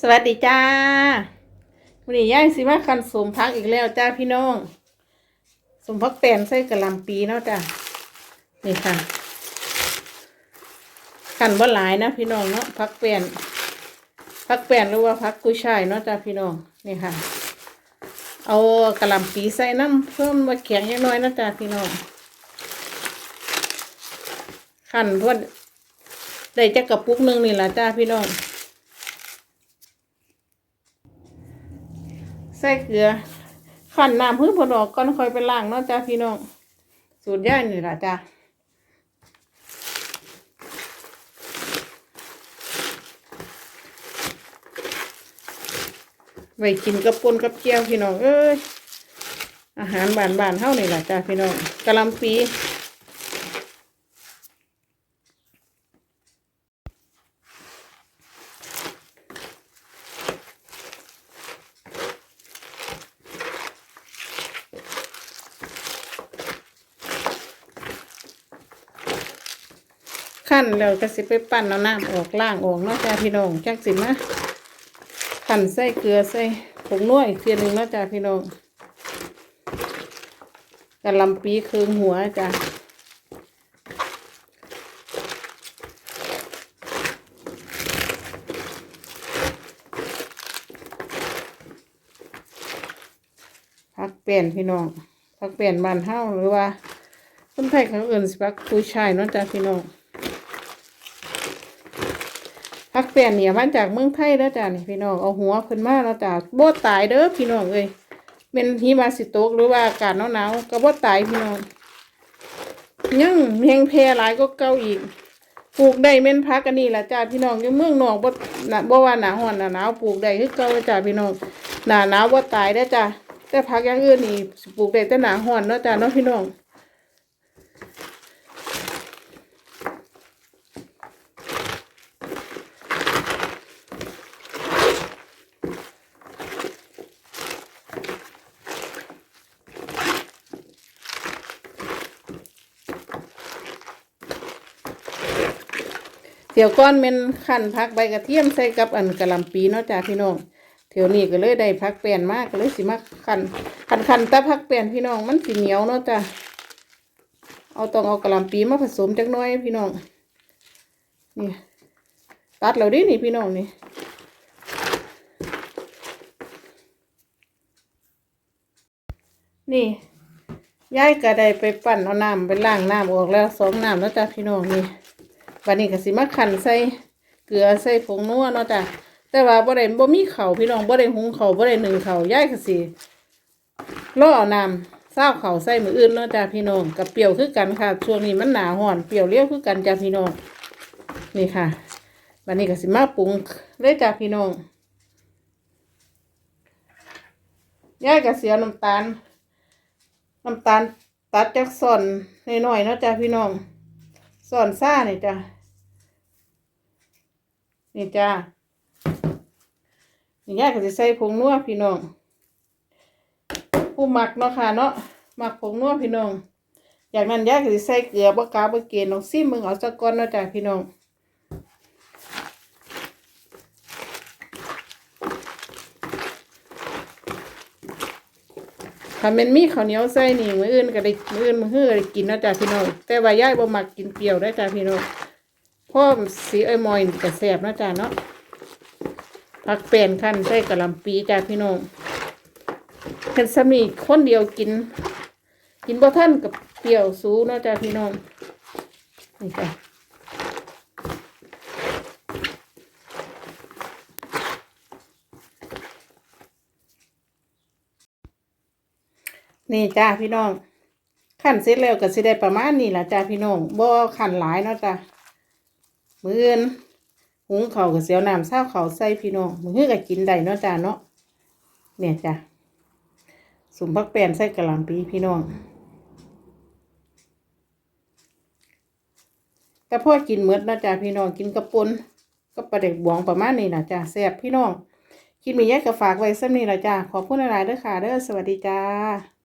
สวัสดีจ้าวันนี้ย่ายสิมาคันสมพักอีกแล้วจ้าพี่น้อง สมพักแตนใส่กระลำปีเนาะจ้านี่ค่ะขันบ่หลายนะพี่น้องเนาะพักแปนพักแปนหรือว่าพักกุ้ยช่ายเนาะจ้าพี่น้องนี่ค่ะ เอากระลำปีใส่น้ำเพิ่มมาแข็งยังน้อยนะจ้าพี่น้องขันพวดได้จักกระปุกหนึงนี่แหละจ้าพี่น้อง ส่เกลือขันน้ำพึ่งพอดอกก่อนค่อยไปล้างเนาะจ้าพี่น้องสูตรย่ายนี่ละจ้าไว้กินกับปนกับเจียวพี่น้องเอ้ยอาหารบานบานเท่านี่ละจ้าพี่น้องกะลำปี ขั้นแล้วก็สิไปปั่นเอาน้ำออกล่างออกเนาะจ้าพี่น้องจักสิมาขั้นใส่เกลือใส่ผงนัวอีกเทียหนึ่งเนาะจ้าพี่น้องกะหลำปีคืงหัวจ้ะพักเปลี่ยนพี่น้องพักเปลี่ยนบานเฮาหรือว่าคนไทยเขาเอื่นสิพักคุยชายเนาะจ้ะพี่น้อง พักเปลี่ยนเนี่ยมาจากเมืองไทยแล้วจ้ะนี่พี่น้องเอาหัวขึ้นมาแล้วจ้ะโบตายเด้อพี่น้องเอ้ยเป็นหิมะสิตกหรือว่าอากาศหนาวๆก็บ่ตายพี่น้องยังแหงแพร่หลายก็เก่าอีกปลูกได้เม่นพักอันนี้ล่ะจ้าพี่น้องยู่เมืองนอกบ่น่ะบ่ว่าหนาร้อนหนาหนาวปลูกได้คือเก่าจ้าพี่น้องหนาหนาวบ่ตายได้จ้าแต่พักอย่างอื่นนี่ปลูกได้แต่หนาร้อนเนาะจ้าเนาะพี่น้อง เดี๋ยวก้อนเม่นคั่นพักใบกระเทียมใส่กับอันกะลำปีเนาะจ้าพี่น้องเดี๋ยวนี้ก็เลยได้พักแป้นมากก็เลยสิมาคั่นคั่นคั่นแต่พักแป้นพี่น้องมันสิเหนียวเนาะจ้าเอาต้องเอากะลำปีมาผสมจักน้อยพี่น้องนี่ตัดแล้วดินี่พี่น้องนี่นี่ยายก็ได้ไปปั่นเอาน้ำไปล้างน้ำออกแล้วสองน้ำแล้วจ้าพี่น้องนี่ วันนี้ก็สิมาขันใส่เกลือใส่ผงนัวเนาะจ้ะแต่ว่าบ่ได้บ่มีเข้าพี่น้องบ่ได้หุงเข้าบ่ได้นึ่งเข้าวยายก็สิรอเอาน้ำซาวข้าใส่มืออื่นเนาะจ้ะพี่น้องกับเปรี้ยวคือกันค่ะช่วงนี้มันหนาร้อนเปรี้ยวเลี้ยวคือกันจ้ะพี่น้องนี่ค่ะวันนี้ก็สิมาปรุงเลยจ้ะพี่น้องยายก็เสียน้ำตาลน้ำตาลตัดจากส่วนน้อยๆเนาะจ้ะพี่น้องส่อนซ่านี่จ้ะ นี่จ้านี่ยายก็จะใส่ผงนัวพี่น้องผู้หมักเนาะค่ะเนาะหมักผงนัวพี่น้องอย่างนั้นยายก็จะใส่เกลือบ่กาบ่เกณฑ์ลองซิมมึงเอาสักก้อนเนาะจ้ะพี่น้องถ้ามันมีข้าวเหนียวใส่นี่มื้ออื่นก็ได้มื้ออื่นมื้อฮื้อก็ได้กินเนาะจ้ะพี่น้องแต่ว่ายายบ่มักกินเปรี้ยวได้จ้ะพี่น้อง พราะสีไอ้มอยนี่ก็แซ่บนะจ้ะเนาะผักแป้นคั่นใส่กะหล่ำปีจ้ะพี่น้องเฮ็ดซมีคนเดียวกิน กินบ่ทันกับเปรี้ยวสูเนาะจ้ะพี่น้องนี่จ้ะนี่จ้าพี่น้องขั้นเสร็จแล้วก็สิได้ประมาณนี้ล่ะจ้าพี่น้องบ่ขั้นหลายเนาะจ้ะ มื้ออื่นหุงเข้าวก็เสียวน้ำเช้าเข้าใส่พี่น้องมื้ออื่นก็กินได้เนาะจ้าเนาะเนี่ยจ้ะสุ่มพักแป้นใส่กระหล่ำปีพี่น้องแต่พ่อกินเมดนะจ้าพี่น้องกินกระปุนก็ปลาเด็กบวงประมาณนี้นะจ้าแซ่บพี่น้องคลิปนี้ยายก็ฝากไว้สักนี้ละจ้าขอบคุณหลายๆเด้อค่ะเด้อสวัสดีจ้า